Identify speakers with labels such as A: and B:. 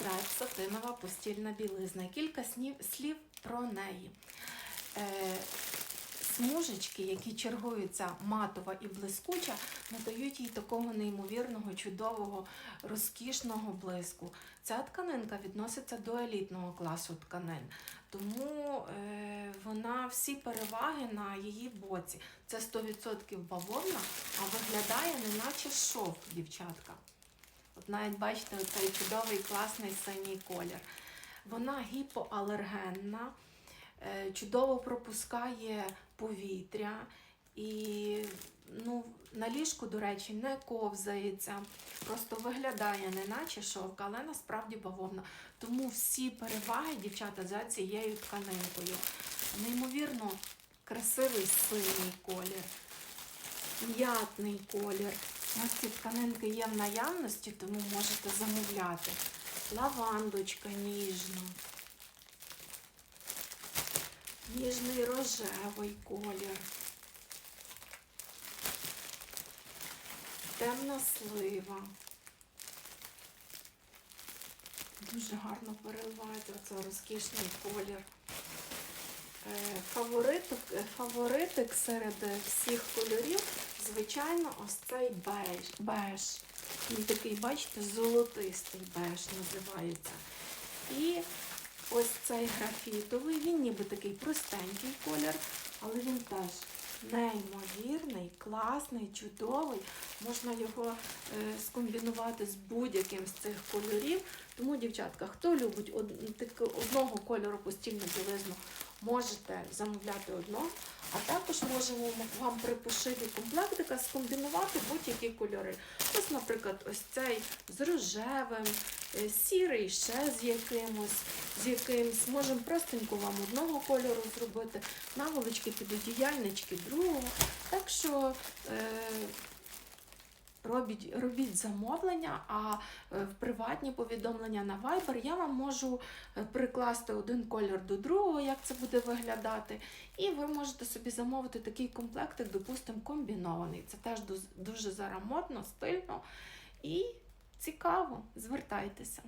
A: Трет сатинова постільна білизна. Кілька слів про неї. Е, смужечки, які чергуються матова і блискуча, надають їй такого неймовірного, чудового, розкішного блиску. Ця тканинка відноситься до елітного класу тканин, тому е, вона всі переваги на її боці. Це 100% бавовна, а виглядає неначе шовк, дівчатка. От навіть бачите, цей чудовий класний синій колір. Вона гіпоалергенна, е, чудово пропускає повітря і ну, на ліжку, до речі, не ковзається. Просто виглядає не наче шовк, але насправді бавовна. Тому всі переваги, дівчата, за цією тканинкою. Неймовірно красивий синій колір, м'ятний колір. Ось ці тканинки є в наявності, тому можете замовляти. Лавандочка ніжна. Ніжний рожевий колір. Темна слива. Дуже гарно переливається оце розкішний колір. Е, Фаворитик, е, фаворитик серед всіх кольорів, звичайно, ось цей беж. беж. Він такий, бачите, золотистий беж називається. І ось цей графітовий, він ніби такий простенький колір, але він теж неймовірний, класний, чудовий. Можна його е, скомбінувати з будь-яким з цих кольорів. Тому, дівчатка, хто любить од- одного кольору постільну білизну, можете замовляти одно, а також можемо вам при пошиві комплектика скомбінувати будь-які кольори. Ось, наприклад, ось цей з рожевим, е, сірий ще з якимось, з якимсь. Можемо простенько вам одного кольору зробити, наволочки підодіяльнички другого. Так що. Е, Робіть, робіть замовлення, а е, в приватні повідомлення на Viber я вам можу е, прикласти один колір до другого, як це буде виглядати. І ви можете собі замовити такий комплектик, допустимо, комбінований. Це теж дуже зарамотно, стильно і цікаво. Звертайтеся.